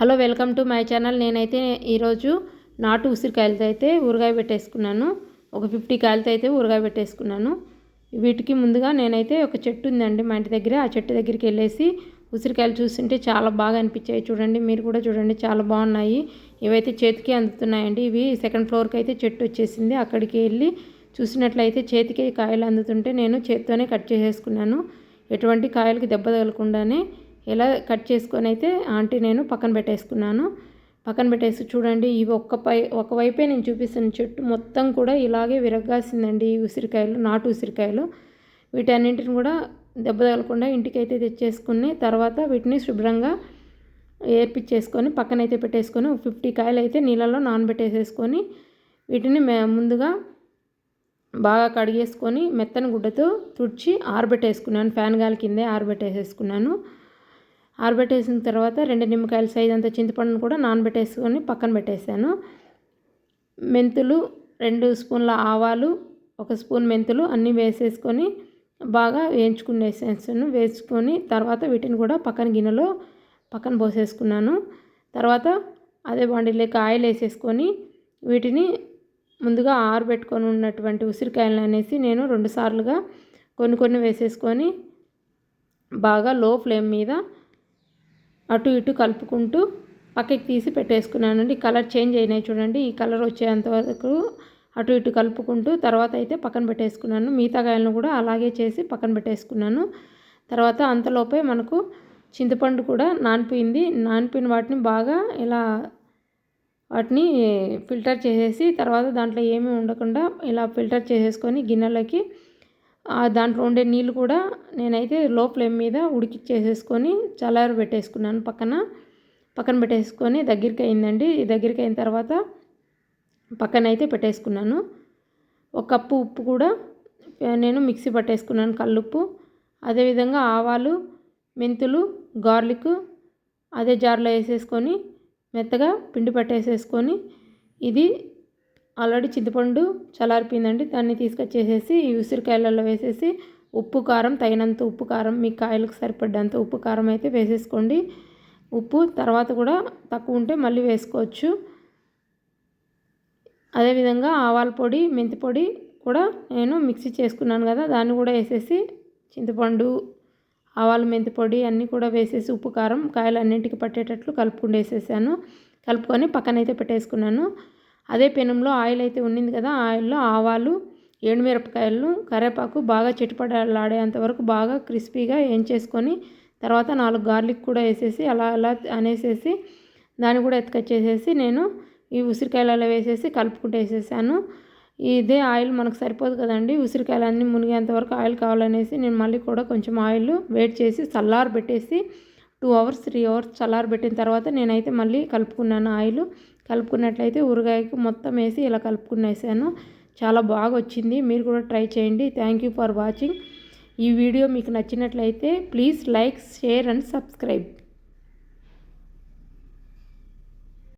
Hello welcome to my channel. నేనైతే ఈరోజు నాటు ఉసిరికాయలతో అయితే ఊరగాయ పెట్టేసుకున్నాను. ఒక ఫిఫ్టీ కాయలతో అయితే ఊరగాయ పెట్టేసుకున్నాను. వీటికి ముందుగా నేనైతే ఒక చెట్టు ఉందండి మా ఇంటి దగ్గర. ఆ చెట్టు దగ్గరికి వెళ్ళేసి ఉసిరికాయలు చూస్తుంటే చాలా బాగా అనిపించాయి. చూడండి మీరు కూడా చూడండి చాలా బాగున్నాయి. ఇవైతే చేతికి అందుతున్నాయండి. ఇవి సెకండ్ ఫ్లోర్కి అయితే చెట్టు వచ్చేసింది. అక్కడికి వెళ్ళి చూసినట్లయితే చేతికి కాయలు అందుతుంటే నేను చేతితోనే కట్ చేసేసుకున్నాను. ఎటువంటి కాయలకి దెబ్బ తగలకుండానే ఇలా కట్ చేసుకొని అయితే ఆంటీ నేను పక్కన పెట్టేసుకున్నాను. పక్కన పెట్టేసి చూడండి ఇవి ఒక్క పై ఒకవైపే నేను చూపిస్తున్న చెట్టు మొత్తం కూడా ఇలాగే విరగాసిందండి ఈ ఉసిరికాయలు నాటు ఉసిరికాయలు. వీటన్నింటిని కూడా దెబ్బ తగలకుండా ఇంటికైతే తెచ్చేసుకుని తర్వాత వీటిని శుభ్రంగా ఏర్పించేసుకొని పక్కనైతే పెట్టేసుకొని ఫిఫ్టీ కాయలు అయితే నీళ్ళలో నానబెట్టేసేసుకొని వీటిని ముందుగా బాగా కడిగేసుకొని మెత్తని గుడ్డతో తుడిచి ఆరబెట్టేసుకున్నాను. ఫ్యాన్ గాలి కిందే ఆరబెట్టేసేసుకున్నాను. ఆరబెట్టేసిన తర్వాత రెండు నిమ్మకాయల సైజ్ అంత చింతపండును కూడా నానబెట్టేసుకొని పక్కన పెట్టేశాను. మెంతులు రెండు స్పూన్ల ఆవాలు ఒక స్పూన్ మెంతులు అన్నీ వేసేసుకొని బాగా వేయించుకునేసేసాను. వేసుకొని తర్వాత వీటిని కూడా పక్కన గిన్నెలో పక్కన పోసేసుకున్నాను. తర్వాత అదే బండిలోకి ఆయిల్ వేసేసుకొని వీటిని ముందుగా ఆరబెట్టుకొని ఉన్నటువంటి ఉసిరికాయలు అనేసి నేను రెండు సార్లుగా కొన్ని కొన్ని వేసేసుకొని బాగా లో ఫ్లేమ్ మీద అటు ఇటు కలుపుకుంటూ పక్కకి తీసి పెట్టేసుకున్నానండి. కలర్ చేంజ్ అయినాయి చూడండి. ఈ కలర్ వచ్చేంత వరకు అటు ఇటు కలుపుకుంటూ తర్వాత అయితే పక్కన పెట్టేసుకున్నాను. మిగతా కాయలను కూడా అలాగే చేసి పక్కన పెట్టేసుకున్నాను. తర్వాత అంతలోపే మనకు చింతపండు కూడా నానిపోయింది. నానిపోయిన వాటిని బాగా ఇలా వాటిని ఫిల్టర్ చేసేసి తర్వాత దాంట్లో ఏమీ ఉండకుండా ఇలా ఫిల్టర్ చేసేసుకొని గిన్నెలకి దాంట్లో ఉండే నీళ్ళు కూడా నేనైతే లో ఫ్లేమ్ మీద ఉడికిచ్చేసేసుకొని చల్లారి పెట్టేసుకున్నాను పక్కన. పక్కన పెట్టేసుకొని దగ్గరికి అయిందండి. దగ్గరికి అయిన తర్వాత పక్కన అయితే పెట్టేసుకున్నాను. ఒక కప్పు ఉప్పు కూడా నేను మిక్సీ పట్టేసుకున్నాను కల్లుప్పు. అదేవిధంగా ఆవాలు మెంతులు గార్లిక్ అదే జార్లో వేసేసుకొని మెత్తగా పిండి పట్టేసేసుకొని ఇది ఆల్రెడీ చింతపండు చల్లారిపోయిందండి. దాన్ని తీసుకొచ్చేసేసి ఉసిరికాయలలో వేసేసి ఉప్పు కారం తగినంత ఉప్పు కారం మీ కాయలకు సరిపడ్డంత ఉప్పు కారం అయితే వేసేసుకోండి. ఉప్పు తర్వాత కూడా తక్కువ ఉంటే మళ్ళీ వేసుకోవచ్చు. అదేవిధంగా ఆవాల పొడి మెంతి పొడి కూడా నేను మిక్సీ చేసుకున్నాను కదా దాన్ని కూడా వేసేసి చింతపండు ఆవాలు మెంతి పొడి అన్నీ కూడా వేసేసి ఉప్పు కారం కాయలు అన్నింటికి పట్టేటట్లు కలుపుకుండా వేసేసాను కలుపుకొని పక్కనైతే పెట్టేసుకున్నాను. అదే పెనంలో ఆయిల్ అయితే ఉండింది కదా ఆయిల్లో ఆవాలు ఎండుమిరపకాయలను కరివేపాకు బాగా చిటపడలాడేంత వరకు బాగా క్రిస్పీగా వేయించేసుకొని తర్వాత నాలుగు గార్లిక్ కూడా వేసేసి అలా అలా అనేసేసి దాన్ని కూడా ఎత్తుకొచ్చేసేసి నేను ఈ ఉసిరికాయలలో వేసేసి కలుపుకుంటూ వేసేసాను. ఇదే ఆయిల్ మనకు సరిపోదు కదండి ఉసిరికాయలు అన్నీ మునిగేంత వరకు ఆయిల్ కావాలనేసి నేను మళ్ళీ కూడా కొంచెం ఆయిల్ వేట్ చేసి చల్లారు పెట్టేసి టూ అవర్స్ త్రీ అవర్స్ చల్లారు పెట్టిన తర్వాత నేనైతే మళ్ళీ కలుపుకున్నాను ఆయిల్. కలుపుకున్నట్లయితే ఊరగాయకు మొత్తం వేసి ఇలా కలుపుకునేసాను. చాలా బాగా వచ్చింది మీరు కూడా ట్రై చేయండి. థ్యాంక్ యూ ఫర్ వాచింగ్ ఈ వీడియో మీకు నచ్చినట్లయితే please like share and subscribe.